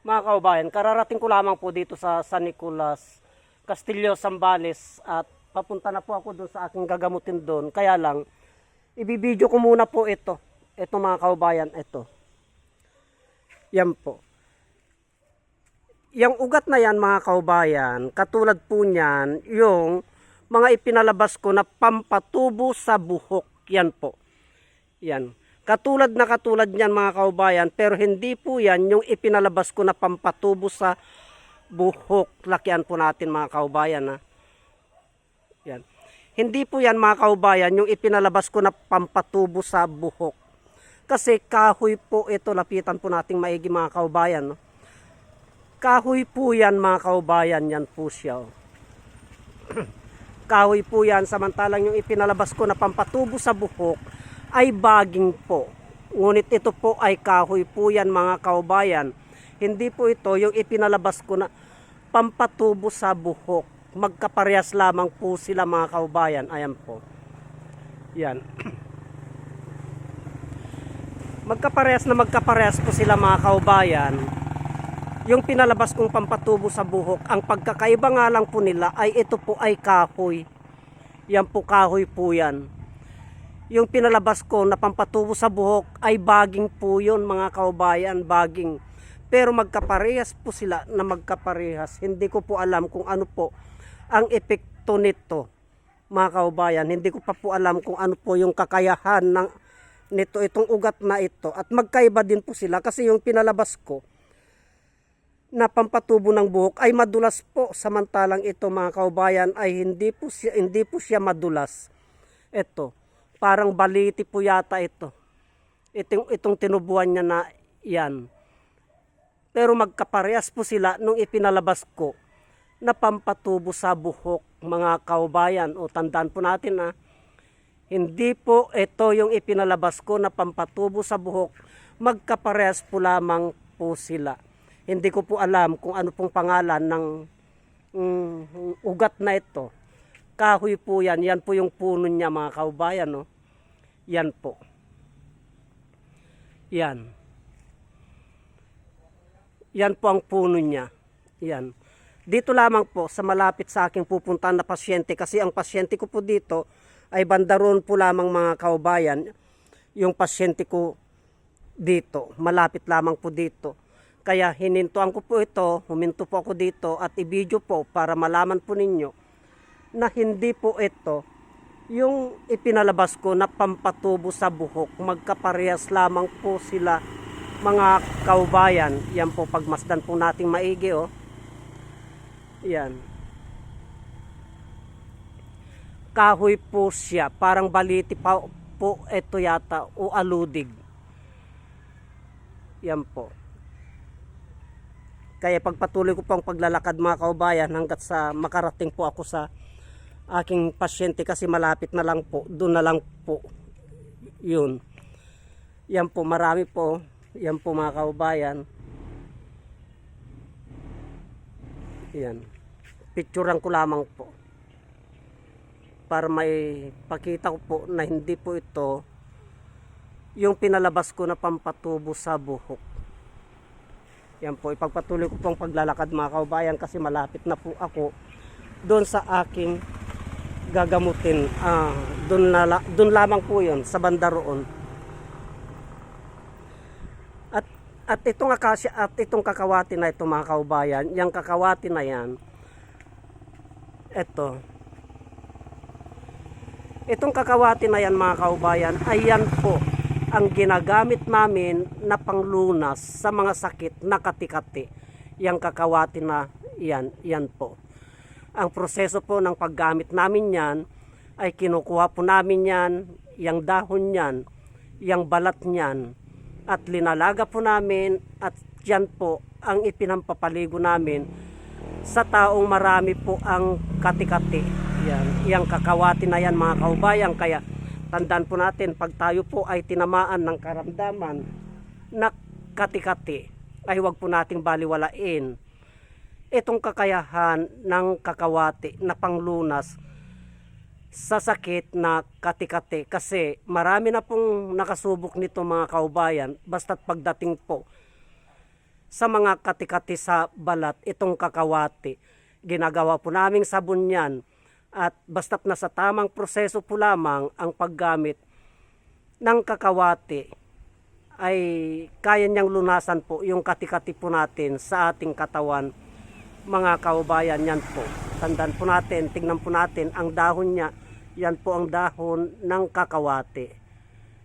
Mga kaubayan, kararating ko lamang po dito sa San Nicolas, Castillo, Zambales at papunta na po ako doon sa aking gagamutin doon. Kaya lang, ibibideo ko muna po ito. Ito mga kaubayan, ito. Yan po. Yung ugat na yan mga kaubayan, katulad po niyan, yung mga ipinalabas ko na pampatubo sa buhok. Yan po. Yan. Katulad na katulad niyan mga kaubayan, pero hindi po yan yung ipinalabas ko na pampatubo sa buhok. Lakian po natin mga kaubayan ha. Yan. Hindi po yan mga kaubayan yung ipinalabas ko na pampatubo sa buhok. Kasi kahoy po ito, lapitan po nating maigi mga kaubayan. No? Kahoy po yan mga kaubayan, yan po siya. oh. Kahoy po yan, samantalang yung ipinalabas ko na pampatubo sa buhok ay baging po. Ngunit ito po ay kahoy po yan mga kaubayan. Hindi po ito yung ipinalabas ko na pampatubo sa buhok. Magkaparehas lamang po sila mga kaubayan. Ayan po. Yan. Magkaparehas na magkaparehas po sila mga kaubayan. Yung pinalabas kong pampatubo sa buhok, ang pagkakaiba nga lang po nila ay ito po ay kahoy. Yan po kahoy po yan. Yung pinalabas ko na pampatubo sa buhok ay baging po yun mga kaubayan, baging. Pero magkaparehas po sila na magkaparehas. Hindi ko po alam kung ano po ang epekto nito mga kaubayan. Hindi ko pa po alam kung ano po yung kakayahan ng nito itong ugat na ito at magkaiba din po sila kasi yung pinalabas ko na pampatubo ng buhok ay madulas po samantalang ito mga kaubayan ay hindi po siya, hindi po siya madulas ito parang baliti po yata ito itong, itong tinubuan niya na yan pero magkaparehas po sila nung ipinalabas ko na pampatubo sa buhok mga kaubayan o tandaan po natin na hindi po ito yung ipinalabas ko na pampatubo sa buhok. Magkaparehas po lamang po sila. Hindi ko po alam kung ano pong pangalan ng mm, ugat na ito. Kahoy po yan. Yan po yung puno niya mga kaubayan. No? Yan po. Yan. Yan po ang puno niya. Yan. Dito lamang po sa malapit sa aking pupuntahan na pasyente kasi ang pasyente ko po dito ay bandaron po lamang mga kaubayan yung pasyente ko dito. Malapit lamang po dito. Kaya hinintuan ko po ito, huminto po ako dito at i-video po para malaman po ninyo na hindi po ito yung ipinalabas ko na pampatubo sa buhok. Magkaparehas lamang po sila mga kaubayan. Yan po pagmasdan po nating maigi oh. Yan. Kahoy po siya. Parang baliti pa po ito yata o aludig. Yan po. Kaya pagpatuloy ko pang paglalakad mga kaubayan hanggat sa makarating po ako sa aking pasyente kasi malapit na lang po. Doon na lang po. Yun. Yan po marami po. Yan po mga kaubayan. Yan. Picturean ko lamang po. Para may pakita ko po na hindi po ito yung pinalabas ko na pampatubo sa buhok. Yan po, ipagpatuloy ko pong paglalakad mga kaubayan kasi malapit na po ako doon sa aking gagamutin. Ah, doon, na, doon lamang po yun, sa banda roon. At, at itong akasya, at itong kakawati na ito mga kaubayan, yung kakawati na yan, ito, Itong kakawati na yan mga kaubayan, ayan po ang ginagamit namin na panglunas sa mga sakit na katikati. Yang kakawati na yan, yan po. Ang proseso po ng paggamit namin yan ay kinukuha po namin yan, yung dahon yan, yung balat niyan, at linalaga po namin at yan po ang ipinampapaligo namin sa taong marami po ang katikati. Yan, yang kakawati na yan mga kaubayan. Kaya tandaan po natin, pag tayo po ay tinamaan ng karamdaman na katikati, ay huwag po nating baliwalain itong kakayahan ng kakawati na panglunas sa sakit na katikati kasi marami na pong nakasubok nito mga kaubayan basta't pagdating po sa mga katikati sa balat itong kakawati. Ginagawa po naming sabon yan at basta't nasa tamang proseso po lamang ang paggamit ng kakawati ay kaya niyang lunasan po yung katikati po natin sa ating katawan mga kaubayan yan po. Tandaan po natin, tingnan po natin ang dahon niya. Yan po ang dahon ng kakawati.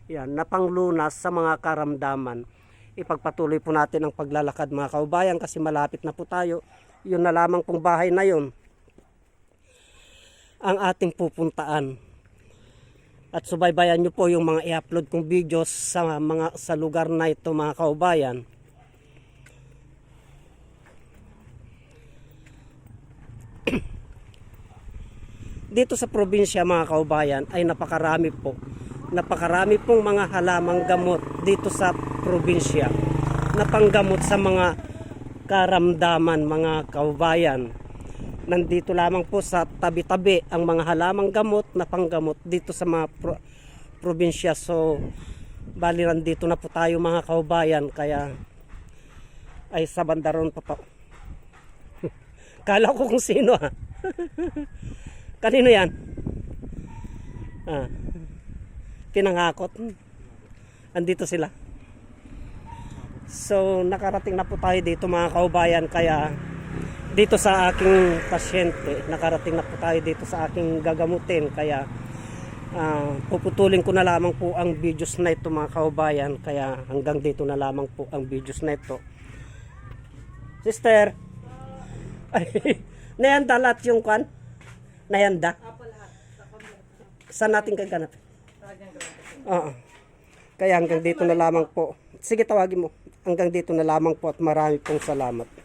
Yan, na panglunas sa mga karamdaman. Ipagpatuloy po natin ang paglalakad mga kaubayan kasi malapit na po tayo. Yun na lamang pong bahay na yun ang ating pupuntaan. At subaybayan nyo po yung mga i-upload kong videos sa mga sa lugar na ito mga kaubayan. Dito sa probinsya mga kaubayan ay napakarami po. Napakarami pong mga halamang gamot dito sa probinsya. Napanggamot sa mga karamdaman mga kaubayan. Nandito lamang po sa tabi-tabi ang mga halamang gamot na panggamot dito sa mga pro- probinsya. So, bali nandito na po tayo mga kaubayan kaya ay sa bandaron pa po. Kala ko kung sino ha. Kanino yan? Ah. Pinangakot. Andito sila. So, nakarating na po tayo dito mga kaubayan kaya dito sa aking pasyente, nakarating na po tayo dito sa aking gagamutin kaya ah, puputulin ko na lamang po ang videos na ito mga kaubayan kaya hanggang dito na lamang po ang videos na ito. Sister, ay, nayanda lahat yung kwan? Nayanda? Saan natin kaganap? Oo. Kaya hanggang dito na lamang po. Sige, tawagin mo. Hanggang dito na lamang po at marami pong salamat.